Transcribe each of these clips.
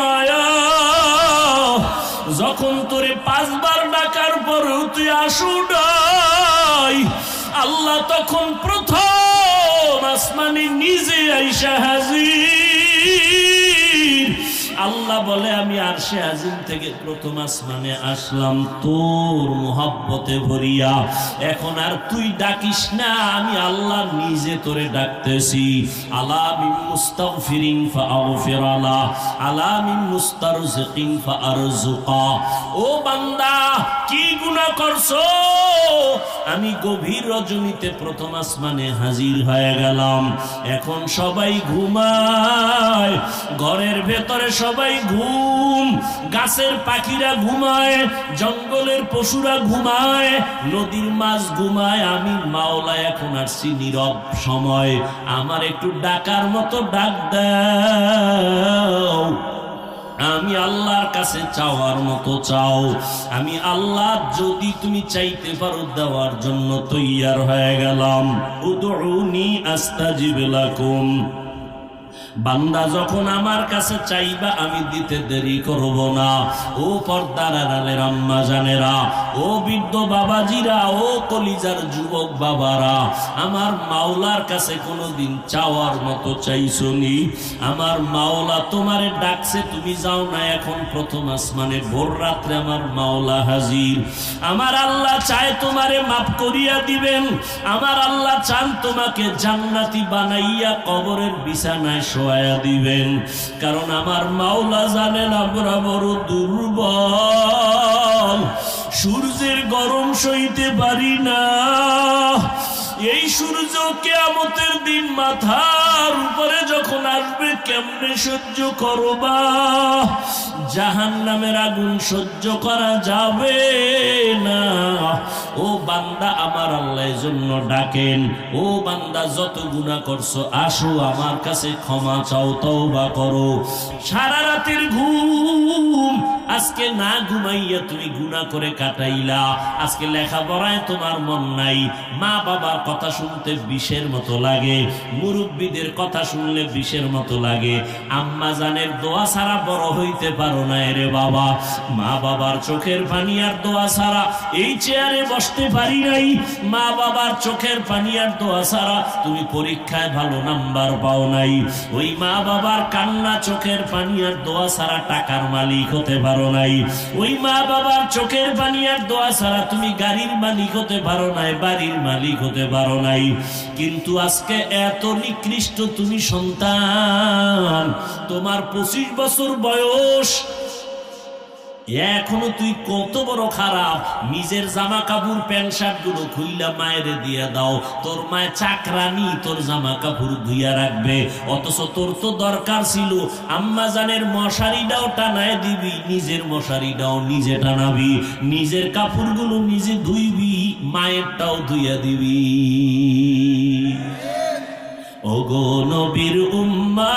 মায়া। যখন তোরে পাঁচবার ডাকার পরেও তুই আসু আল্লাহ তখন প্রথম আসমানে নিজে আইসা হাজির। আল্লাহ বলে, আমি আর সে আজিম থেকে প্রথম আসমানে আসলাম, তোর মোহাব্বতে ভরিয়া। এখন আর তুই ডাকিস না, আমি আল্লাহ নিজে তোরে ডাকতেছি। আলা মুস্তাগফিরিন ফাআগফির আলা আলা মিন মুস্তারজিকিন ফাআরজুকা ও বান্দা কি গুনাহ করছ? আমি গভীর রজনীতে প্রথম আসমানে হাজির হয়ে গেলাম। এখন সবাই ঘুমায়, ঘরের ভেতরে সবাই ঘুম, গাছের পাখিরা ঘুমায়, জঙ্গলের পশুরা ঘুমায়, নদীর মাছ ঘুমায়। আমি মাওলা এখন আসছি নীরব সময়। আমার একটু ডাকার মতো ডাক দাও। আমি আল্লাহর কাছে চাওয়ার মতো চাও। আমি আল্লাহ, যদি তুমি চাইতে পারো দেওয়ার জন্য তৈয়ার হয়ে গেলাম। উদরুনি আস্তা লাকুম। বান্দা যখন আমার কাছে চাইবা, আমি দিতে দেরি করব না। ও পর্দার আড়ালের আম্মা জানেরা, ও বৃদ্ধ বাবাজিরা, ও কলিজার যুবক বাবারা, আমার মাওলার কাছে কোনোদিন চাওয়ার মতো চাইছনি আমার মাওলা তোমারে ডাকছে, তুমি যাও না, এখন প্রথম আসমানে, ভোর রাত্রে আমার মাওলা হাজির। আমার আল্লাহ চায় তোমারে মাফ করিয়া দিবেন। আমার আল্লাহ চান তোমাকে জান্নাতি বানাইয়া কবরের বিছানায় শোয়া দিবেন কারণ আমার মাওলা জানেন আমরা বড় দুর্বল। সূর্যের গরম সইতে পারি না। এই সূর্য কেয়ামতের দিন মাথার উপরে যখন আসবে, কেমনে সহ্য করবা? জাহান নামের আগুন সহ্য করা যাবে না। ও বান্দা, আমার আল্লাহ জন্য ডাকেন। ও বান্দা, যত গুণা করছ, আসো, আমার কাছে ক্ষমা চাও, তওবা করো। সারা রাতের ঘুম আজকে না ঘুমাইয়া তুমি গুণা করে কাটাইলা। আজকে লেখাপড়ায় তোমার মন নাই। মা বাবার কথা শুনতে বিষের মতো লাগে। মুরব্বীদের কথা শুনলে বিষের মতো লাগে। আম্মা জানের দোয়া ছাড়া বড় হইতে পারো না রে বাবা। মা বাবার চোখের পানি আর দোয়া ছাড়া এই চেয়ারে বসতে পারি নাই। মা বাবার চোখের পানি আর দোয়া ছাড়া তুমি পরীক্ষায় ভালো নাম্বার পাও নাই। ওই মা বাবার কান্না, চোখের পানি আর দোয়া ছাড়া টাকার মালিক হতে পারো নাই। ওই মা বাবার চোখের পানি আর দোয়া ছাড়া তুমি গাড়ির মালিক হতে পারো নাই, বাড়ির মালিক হতে পারো নাই। কিন্তু আজকে এত নিকৃষ্ট তুমি সন্তান, তোমার পঁচিশ বছর বয়স এখনও তুই কত বড় খারাপ। নিজের জামা কাপড় প্যান্ট শার্টগুলো খুইলা মায়ের দিয়ে দাও। তোর মায়ের চাকরানি তোর জামা কাপড় ধুইয়া রাখবে। অথচ তোর তো দরকার ছিল, আম্মা জানের মশারিটাও টানায় দিবি, নিজের মশারিটাও নিজে টানাবি। নিজের কাপড়গুলো নিজে ধুইবি, মায়েরটাও ধুইয়া দিবি। ওগো নবীর উম্মা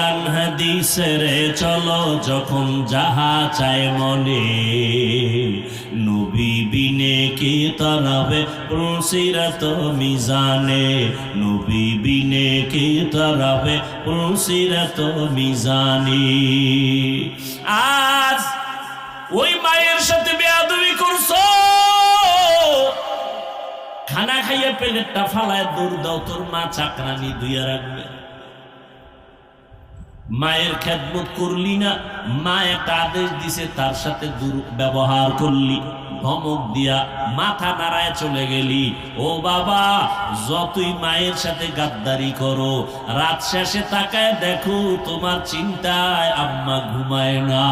কোরআন হাদিসের চলো, যখন যাহা চায় মনে। নবী বিনে কি তরবে প্রসিরত মিজানে? নবী বিনে কি তরবে প্রসিরত মিজানি? আজ ওই মায়ের সাথে বেয়াদবি করছ? খানা খাইয়ে প্লেটটা ফালায় দৌড় দাও, তোর মা চাকরানি দুইয়া রাখবে। মায়ের খেদমত করলি না মা একটা আদেশ দিছে, তার সাথে ব্যবহার করলি। ধমক দিয়া মাথা নাড়ায় চলে গেলি। ও বাবা, যতই মায়ের সাথে গাদ্দারি করো, রাত শেষে তাকায় দেখো, তোমার চিন্তায় আম্মা ঘুমায় না।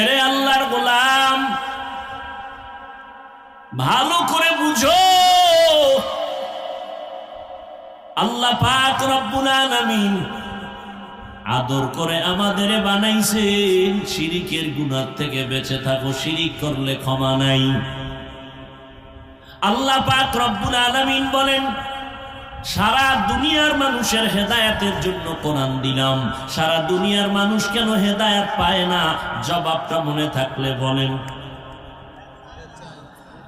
এরে আল্লাহর গোলাম, ভালো করে বুঝো। আল্লাহ পাক রব্বুল আলামিন আদর করে আমাদের বানাইছেন শিরিকের গুনার থেকে বেঁচে থাকো, শিরিক করলে ক্ষমা নাই। আল্লাহ পাক রব্বুল আলামিন বলেন, সারা দুনিয়ার মানুষের হেদায়াতের জন্য কোরআন দিলাম। সারা দুনিয়ার মানুষ কেন হেদায়াত পায় না? জবাবটা মনে থাকলে বলেন।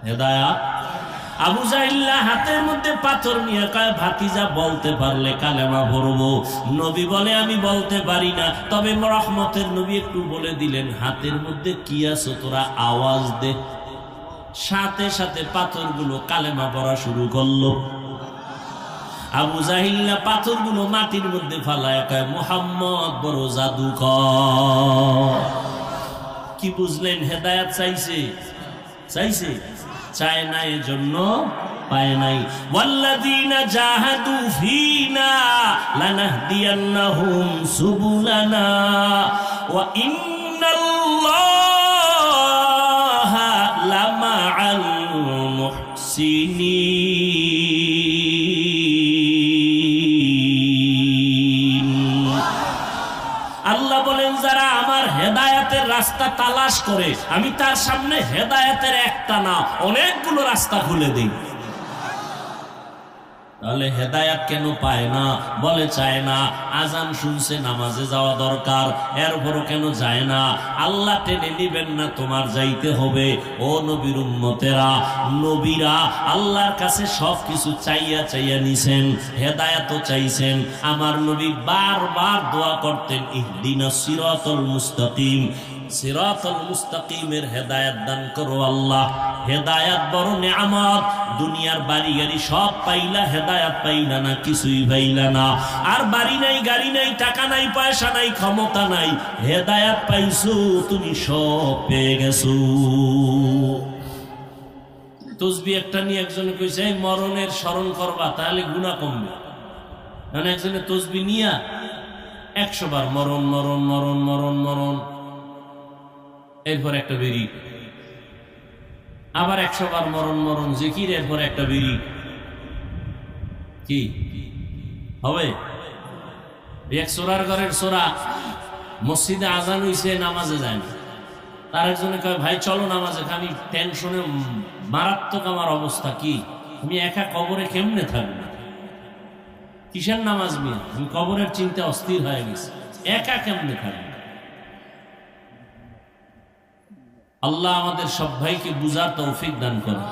হেদায়াত? আবু জাহিল্লা হাতের মধ্যে পাথর নিয়ে কালেমা বলে, আমি বলতে তবে একটু বলে দিলেন, হাতের মধ্যে কি আওয়াজ দে। সাথে সাথে পাথরগুলো কালেমা পড়া শুরু করল। আবু জাহিল্লা পাথরগুলো মাটির মধ্যে ফালায়, কয়, মোহাম্মদ বড় জাদুকর। কি বুঝলেন, হেদায়াত চাইছে? চাইছে? চায় না এজন্য পায় নাই। ওয়াল্লাযীনা জাহাদু ফীনা লানাহদিয়ান্নাহুম সুবুলানা। ওয়া ইন্নাল্লাহা লামাআল মুহসিনিন। রাস্তা তালাশ করে, আমি তার সামনে হেদায়াতের একটা না, অনেকগুলো রাস্তা খুলে দিই। তাহলে হেদায়াত কেন পায় না? বলে চায় না, আজান শুনছে, নামাজে যাওয়া দরকার এরপরও কেন যায় না? আল্লাহ টেনে নিবেন না, তোমার যাইতে হবে। ও নবীর উম্মতেরা, নবীরা, আল্লাহর কাছে সব কিছু চাইয়া চাইয়া নিছেন, হেদায়াতও চাইছেন। আমার নবী বারবার দোয়া করতেন, ইহদিনা সিরাতুল মুস্তাকিম সিরাতুল মুস্তাকিমের হেদায়াত দান করো আল্লাহ। হেদায়াত বড় নেয়ামত। দুনিয়ার বাড়ি গাড়ি সব পাইলা, হেদায়াত পাইলা না, কিছুই পাইলা না। আর বাড়ি নাই, গাড়ি নাই, টাকা নাই, পয়সা নাই, ক্ষমতা নাই, হেদায়াত পাইছো, তুমি সব পেয়ে গেছো। তসবি একটা নিয়ে একজনে কইছে মরণের স্মরণ করবা, তাহলে গুণা কমবে। মানে একজনে তসবি নিয়া, একশো বার মরণ মরণ মরণ মরণ মরণ। এরপর একটা বেরি। আবার একশো বার মরণ মরণ, জিকির, এরপর একটা বেরি। কি? হবে? এক সোরার ঘরের সোরা মসজিদে আজান হইছে, নামাজে যায় না। তার একজনে কয়, ভাই, চলো নামাজে আমি টেনশনে মারাত্মক আমার অবস্থা কি? আমি একা কবরে কেমনে থাকব? কিসের নামাজ মিয়া? আমি কবরের চিন্তা অস্থির হয়ে গেছে। একা কেমনে থাকব? আল্লাহ আমাদের সব ভাইকে বুঝার তৌফিক দান করে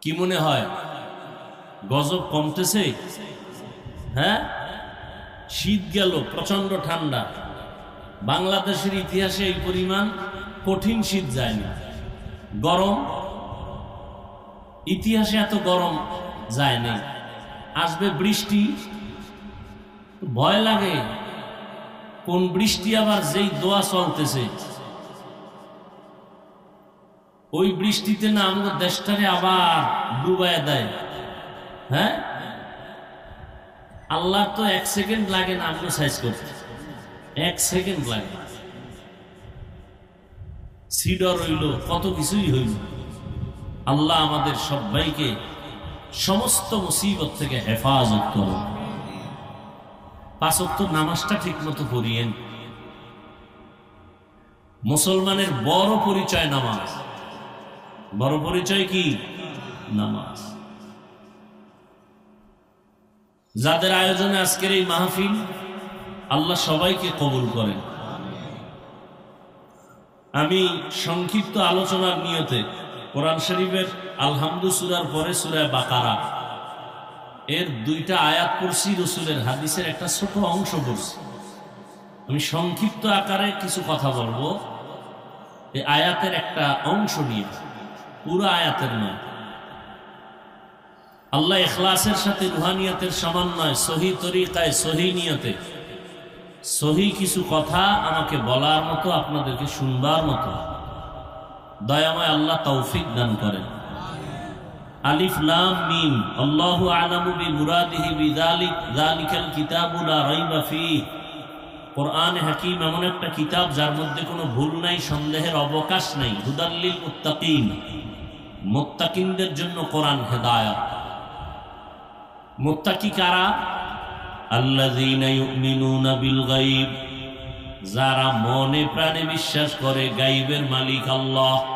কি মনে হয়? গজব কমতেছে? হ্যাঁ? শীত গেল প্রচণ্ড ঠান্ডা। বাংলাদেশের ইতিহাসে এই পরিমাণ কঠিন শীত যায়নি। গরম? ইতিহাসে এত গরম যায়নি। আসবে বৃষ্টি? ভয় লাগে। কোন বৃষ্টি আবার যেই দোয়া চলতেছে। ওই বৃষ্টিতে না আমাদের দেশটারে আবার ডুবায় দেয়। হ্যাঁ? আল্লাহ তো এক সেকেন্ড লাগে না আমরা সাইজ করতে। এক সেকেন্ড লাগে। সিডর হইল, কত কিছুই হইল। আল্লাহ আমাদের সবাইকে সমস্ত মুসিবত থেকে হেফাজত করুন। পাঁচক্ত নামাজটা ঠিক মতো করিয়েন মুসলমানের বড় পরিচয় নামাজ। বড় পরিচয় কি? নামাজ। যাদের আয়োজনে আজকের এই মাহফিল, আল্লাহ সবাইকে কবুল করেন। আমি সংক্ষিপ্ত আলোচনার নিয়তে কোরআন শরীফের আলহামদুসুরার পরে সুরায় বাকারা এর দুইটা আয়াত পড়ছি, রসুলের হাদিসের একটা ছোট অংশ পড়ছি। আমি সংক্ষিপ্ত আকারে কিছু কথা বলব। এই আয়াতের একটা অংশ নিয়ে, পুরো আয়াতের নয়। আল্লাহ এখলাসের সাথে রুহানিয়াতের সমন্বয়, সহি তরিকায়, সহি নিয়তে। সহি কিছু কথা আমাকে বলার মতো, আপনাদেরকে শুনবার মতো। দয়াময় আল্লাহ তৌফিক দান করেন। আলিফ, লাম, মিম। আল্লাহু আলামু বি মুরাদিহি বিযালিক। যালিকাল কিতাবু লা রাইবা ফীহ। কোরআন হাকিম এমন একটা কিতাব যার মধ্যে কোনো ভুল নাই, সন্দেহের অবকাশ নাই। হুদাল্লিল মুত্তাকিন। মুত্তাকিনদের জন্য কোরআন হেদায়াত। মুত্তাকি কারা? যারা মনে প্রাণে বিশ্বাস করে গাইবের মালিক আল্লাহ।